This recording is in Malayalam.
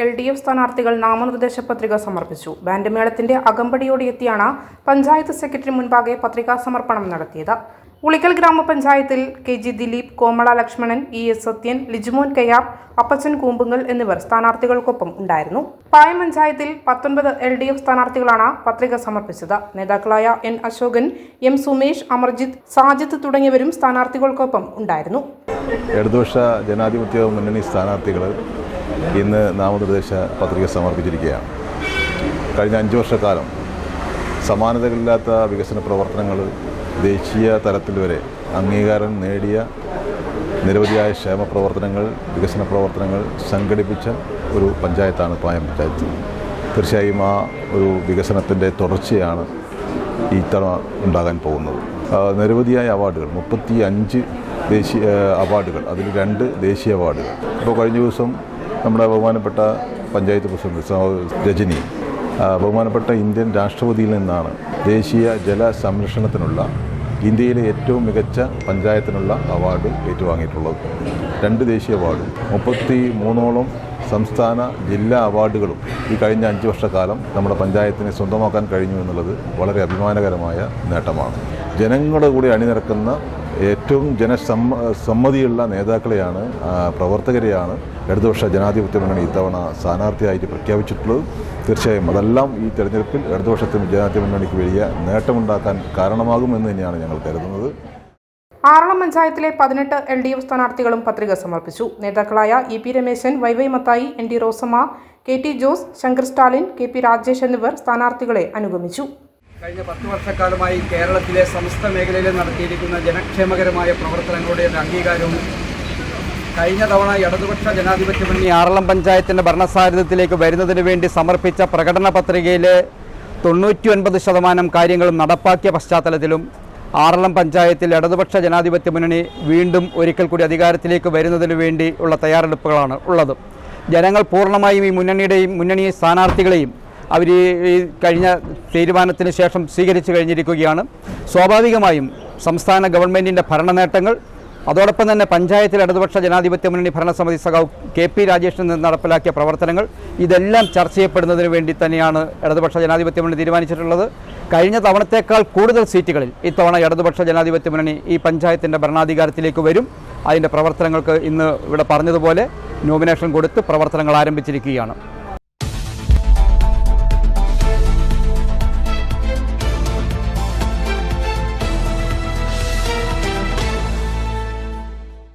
എൽ ഡി എഫ് സ്ഥാനാർത്ഥികൾ നാമനിർദ്ദേശ പത്രിക സമർപ്പിച്ചു. ബാൻഡ് മേളത്തിന്റെ അകമ്പടിയോടെ എത്തിയാണ് പഞ്ചായത്ത് സെക്രട്ടറി മുൻപാകെ പത്രികാ സമർപ്പണം നടത്തിയത്. ഉളിക്കൽ ഗ്രാമപഞ്ചായത്തിൽ K G Dileep Komala Lakshmanan E S Sathyan Lijumon Kayyar Appachan Koombungal എന്നിവർ സ്ഥാനാർത്ഥികൾക്കൊപ്പം ഉണ്ടായിരുന്നു. പായം പഞ്ചായത്തിൽ പത്തൊൻപത് എൽ ഡി എഫ് സ്ഥാനാർത്ഥികളാണ് പത്രിക സമർപ്പിച്ചത്. നേതാക്കളായ എൻ അശോകൻ എം സുമേഷ് അമർജിത് സാജിത്ത് തുടങ്ങിയവരും സ്ഥാനാർത്ഥികൾക്കൊപ്പം ഉണ്ടായിരുന്നു. ഇടതുപക്ഷ ജനാധിപത്യ മുന്നണി സ്ഥാനാർത്ഥികൾ ഇന്ന് നാമനിർദ്ദേശ പത്രിക സമർപ്പിച്ചിരിക്കുകയാണ്. കഴിഞ്ഞ അഞ്ച് വർഷക്കാലം സമാനതകളില്ലാത്ത വികസന പ്രവർത്തനങ്ങൾ ദേശീയ തലത്തിൽ വരെ അംഗീകാരം നേടിയ നിരവധിയായ ക്ഷേമ പ്രവർത്തനങ്ങൾ വികസന പ്രവർത്തനങ്ങൾ സംഘടിപ്പിച്ച ഒരു പഞ്ചായത്താണ് പായം പഞ്ചായത്ത്. തീർച്ചയായും ആ ഒരു വികസനത്തിന്റെ തുടർച്ചയാണ് ഈ തവണ ഉണ്ടാകാൻ പോകുന്നത്. നിരവധിയായ അവാർഡുകൾ മുപ്പത്തി അഞ്ച് ദേശീയ അവാർഡുകൾ അതിൽ രണ്ട് ദേശീയ അവാർഡുകൾ. ഇപ്പോൾ കഴിഞ്ഞ ദിവസം നമ്മുടെ ബഹുമാനപ്പെട്ട പഞ്ചായത്ത് പ്രസിഡന്റ് രജനി ബഹുമാനപ്പെട്ട ഇന്ത്യൻ രാഷ്ട്രപതിയിൽ നിന്നാണ് ദേശീയ ജല സംരക്ഷണത്തിനുള്ള ഇന്ത്യയിലെ ഏറ്റവും മികച്ച പഞ്ചായത്തിനുള്ള അവാർഡ് ഏറ്റുവാങ്ങിയിട്ടുള്ളത്. രണ്ട് ദേശീയ അവാർഡും മുപ്പത്തി മൂന്നോളം സംസ്ഥാന ജില്ലാ അവാർഡുകളും ഈ കഴിഞ്ഞ അഞ്ച് വർഷക്കാലം നമ്മുടെ പഞ്ചായത്തിനെ സ്വന്തമാക്കാൻ കഴിഞ്ഞു എന്നുള്ളത് വളരെ അഭിമാനകരമായ നേട്ടമാണ്. ജനങ്ങളുടെ കൂടി അണിനിരക്കുന്ന ഏറ്റവും ജനസമ്മ സമ്മതിയുള്ള നേതാക്കളെയാണ് പ്രവർത്തകരെയാണ് ഇടതുപക്ഷ ജനാധിപത്യ മുന്നണി ഇത്തവണ സ്ഥാനാർത്ഥിയായിട്ട് പ്രഖ്യാപിച്ചിട്ടുള്ളത്. തീർച്ചയായും അതെല്ലാം ഈ തെരഞ്ഞെടുപ്പിൽ ഇടതുപക്ഷത്തിന് ജനാധിപത്യ മുന്നണിക്ക് വലിയ നേട്ടമുണ്ടാക്കാൻ കാരണമാകുമെന്ന് തന്നെയാണ് ഞങ്ങൾ കരുതുന്നത്. ആറളം പഞ്ചായത്തിലെ പതിനെട്ട് എൽ ഡി എഫ് സ്ഥാനാർത്ഥികളും പത്രിക സമർപ്പിച്ചു. നേതാക്കളായ E P Rameshan Y Y Mathai N D Rosamma K T Jose Shankar Stalin K P Rajesh എന്നിവർ സ്ഥാനാർത്ഥികളെ അനുഗമിച്ചു. കഴിഞ്ഞ പത്ത് വർഷക്കാലമായി കേരളത്തിലെ സമസ്ത മേഖലയിൽ നടത്തിയിരിക്കുന്ന ജനക്ഷേമകരമായ പ്രവർത്തനങ്ങളുടെ അംഗീകാരവും കഴിഞ്ഞ തവണ ഇടതുപക്ഷ ജനാധിപത്യ മുന്നണി ആറളം പഞ്ചായത്തിന്റെ ഭരണസാരഥ്യത്തിലേക്ക് വരുന്നതിന് വേണ്ടി സമർപ്പിച്ച പ്രകടന പത്രികയിലെ തൊണ്ണൂറ്റി ഒൻപത് ശതമാനം കാര്യങ്ങളും നടപ്പാക്കിയ പശ്ചാത്തലത്തിലും ആറളം പഞ്ചായത്തിൽ ഇടതുപക്ഷ ജനാധിപത്യ മുന്നണി വീണ്ടും ഒരിക്കൽ കൂടി അധികാരത്തിലേക്ക് വരുന്നതിന് വേണ്ടി ഉള്ള തയ്യാറെടുപ്പുകളാണ് ഉള്ളത്. ജനങ്ങൾ പൂർണമായും ഈ മുന്നണിയുടെയും മുന്നണി സ്ഥാനാർത്ഥികളെയും അവർ ഈ കഴിഞ്ഞ തീരുമാനത്തിന് ശേഷം സ്വീകരിച്ചു കഴിഞ്ഞിരിക്കുകയാണ്. സ്വാഭാവികമായും സംസ്ഥാന ഗവൺമെന്റിന്റെ ഭരണനേട്ടങ്ങൾ അതോടൊപ്പം തന്നെ പഞ്ചായത്തിൽ ഇടതുപക്ഷ ജനാധിപത്യ മുന്നണി ഭരണസമിതി സഖാവ് കെ പി രാജേഷിൽ നിന്ന് നടപ്പിലാക്കിയ പ്രവർത്തനങ്ങൾ ഇതെല്ലാം ചർച്ച ചെയ്യപ്പെടുന്നതിന് വേണ്ടി തന്നെയാണ് ഇടതുപക്ഷ ജനാധിപത്യ മുന്നണി തീരുമാനിച്ചിട്ടുള്ളത്. കഴിഞ്ഞ തവണത്തേക്കാൾ കൂടുതൽ സീറ്റുകളിൽ ഇത്തവണ ഇടതുപക്ഷ ജനാധിപത്യ മുന്നണി ഈ പഞ്ചായത്തിന്റെ ഭരണാധികാരത്തിലേക്ക് വരും. അതിന്റെ പ്രവർത്തനങ്ങൾക്ക് ഇന്ന് ഇവിടെ പറഞ്ഞതുപോലെ നോമിനേഷൻ കൊടുത്ത് പ്രവർത്തനങ്ങൾ ആരംഭിച്ചിരിക്കുകയാണ്.